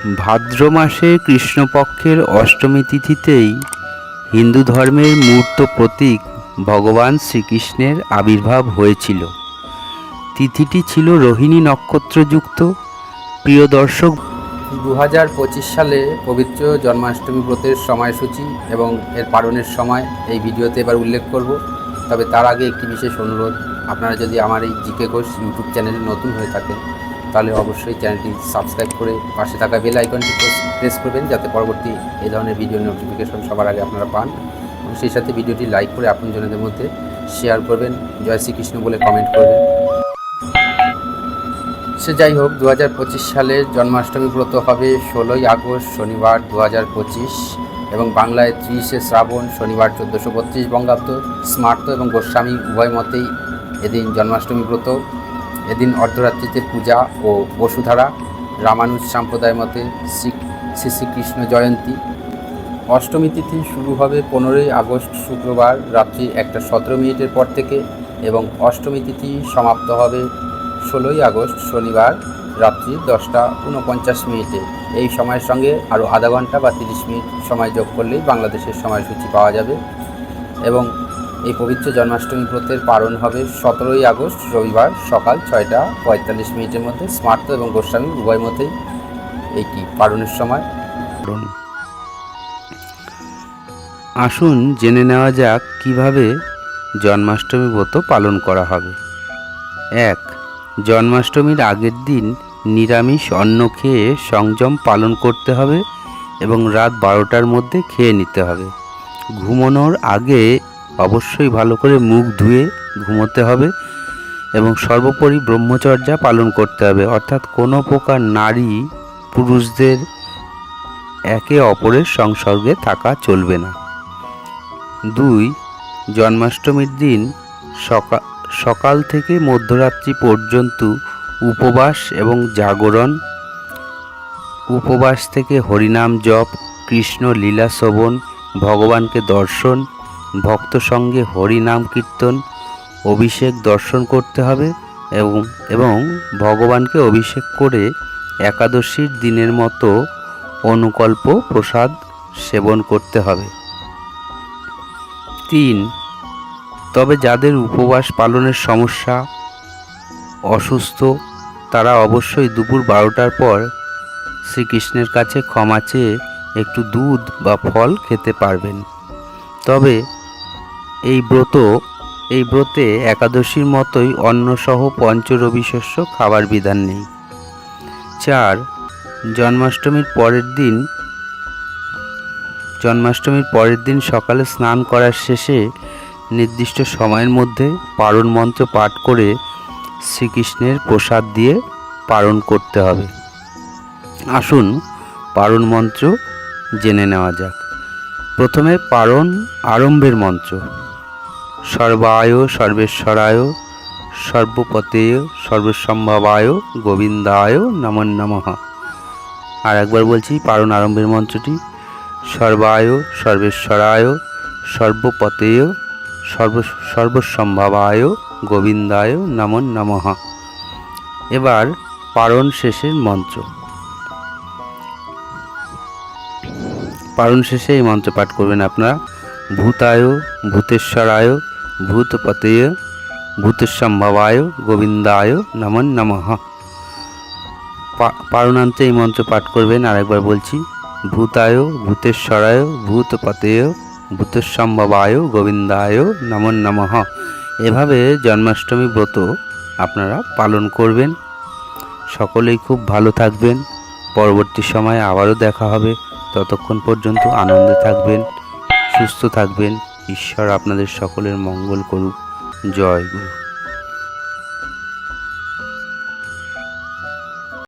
ভাদ্র মাসে কৃষ্ণপক্ষের অষ্টমী তিথিতেই হিন্দু ধর্মের মূর্ত প্রতীক ভগবান শ্রীকৃষ্ণের আবির্ভাব হয়েছিল। তিথিটি ছিল রোহিণী নক্ষত্রযুক্ত। প্রিয় দর্শক দু হাজার পঁচিশ সালে পবিত্র জন্মাষ্টমী ব্রতের সময়সূচি এবং এর পালনের সময় এই ভিডিওতে এবার উল্লেখ করব। তবে তার আগে একটি বিশেষ অনুরোধ, আপনারা যদি আমার এই জিকে ঘোষ ইউটিউব চ্যানেলে নতুন হয়ে থাকেন তাহলে অবশ্যই চ্যানেলটি সাবস্ক্রাইব করে পাশে থাকা বেল আইকনটি প্রেস করবেন যাতে পরবর্তী এই ধরনের ভিডিও নোটিফিকেশন সবার আগে আপনারা পান। এবং সেই সাথে ভিডিওটি লাইক করে আপনজনদের মধ্যে শেয়ার করবেন, জয় শ্রীকৃষ্ণ বলে কমেন্ট করবেন। সে যাই হোক দু সালে জন্মাষ্টমী ব্রত হবে ষোলোই আগস্ট, শনিবার দু হাজার পঁচিশ এবং বাংলায় ত্রিশে শ্রাবণ, শনিবার চোদ্দোশো বত্রিশ বঙ্গাব্দ। স্মার্ত এবং গোস্বামী উভয় মতেই এদিন জন্মাষ্টমী ব্রত। এদিন অর্ধরাত্রিতে পূজা ও বসুধারা রামানুজ সম্প্রদায় মতে শ্রী শ্রী শ্রীকৃষ্ণ জয়ন্তী। অষ্টমী তিথি শুরু হবে পনেরোই আগস্ট শুক্রবার রাত্রি একটা সতেরো মিনিটের পর থেকে এবং অষ্টমী তিথি সমাপ্ত হবে ষোলোই আগস্ট শনিবার রাত্রি দশটা উনপঞ্চাশ মিনিটে। এই সময়ের সঙ্গে আরও আধা ঘণ্টা বা তিরিশ মিনিট সময় যোগ করলেই বাংলাদেশের সময়সূচি পাওয়া যাবে। এবং এই পবিত্র জন্মাষ্টমী ব্রতের পালন হবে সতেরোই আগস্ট, রবিবার সকাল ছয়টা পঁয়তাল্লিশ মিনিটের মধ্যে। স্মার্ত এবং গোস্বামী উভয় মতেই এইটি পালনের সময়। আসুন জেনে নেওয়া যাক কীভাবে জন্মাষ্টমী ব্রত পালন করা হবে। এক, জন্মাষ্টমীর আগের দিন নিরামিষ অন্ন খেয়ে সংযম পালন করতে হবে এবং রাত বারোটার মধ্যে খেয়ে নিতে হবে। ঘুমানোর আগে অবশ্যই ভালো করে মুখ ধুয়ে ঘুমোতে হবে এবং সর্বোপরি ব্রহ্মচর্যা পালন করতে হবে। অর্থাৎ কোনো প্রকার নারী পুরুষদের একে অপরের সংসর্গে থাকা চলবে না। দুই, জন্মাষ্টমীর দিন সকাল সকাল থেকে মধ্যরাত্রি পর্যন্ত উপবাস এবং জাগরণ। উপবাস থেকে হরিনাম জপ, কৃষ্ণ লীলা শ্রবণ, ভগবানকে দর্শন ভক্ত সঙ্গে হরিনাম কীর্তন, অভিষেক দর্শন করতে হবে এবং এবং ভগবানকে অভিষেক করে একাদশীর দিনের মতো অনুকল্প, প্রসাদ সেবন করতে হবে। তিন, তবে যাদের উপবাস পালনের সমস্যা, অসুস্থ, তারা অবশ্যই দুপুর বারোটার পর শ্রীকৃষ্ণের কাছে ক্ষমা চেয়ে একটু দুধ বা ফল খেতে পারবেন। তবে এই ব্রত, এই ব্রতে একাদশীর মতোই অন্নসহ পঞ্চরবি শস্য খাবার বিধান নেই। চার, জন্মাষ্টমীর পরের দিন, জন্মাষ্টমীর পরের দিন সকালে স্নান করার শেষে নির্দিষ্ট সময়ের মধ্যে পারণ মন্ত্র পাঠ করে শ্রীকৃষ্ণের প্রসাদ দিয়ে পালন করতে হবে। আসুন পারণ মন্ত্র জেনে নেওয়া যাক। প্রথমে পারণ আরম্ভের মন্ত্র। সর্বায়, সর্বেশ্বরায়, সর্বপতেয়, সর্বসম্ভবায়, গোবিন্দায় নমন নমঃ। আর একবার বলছি, পারণ আরম্ভের মন্ত্রটি, সর্বায়, সর্বেশ্বরায়, সর্বপতেয়, সর্ব, সর্বসম্ভবায়, গোবিন্দায় নমন নমঃ। এবার পারণ শেষের মন্ত্র। পারণ শেষে এই মন্ত্র পাঠ করবেন আপনারা। ভূতায়, ভূতেশ্বরায় ভূতপতেয় ভূতসম্ভবায় গোবিন্দায় নমন নমঃ পারণান্তে এই মন্ত্র পাঠ করবেন, আরেকবার বলছি, ভূতায় ভূতেশ্বরায় ভূতপতেয় ভূতসম্ভবায় গোবিন্দায় নমন নমঃ। এভাবে জন্মাষ্টমী ব্রত আপনারা পালন করবেন। সকলেই খুব ভালো থাকবেন। পরবর্তী সময়ে আবারও দেখা হবে। ততক্ষণ পর্যন্ত আনন্দে থাকবেন, সুস্থ থাকবেন। ঈশ্বর আপনাদের সকলের মঙ্গল করুক। জয় গুরু।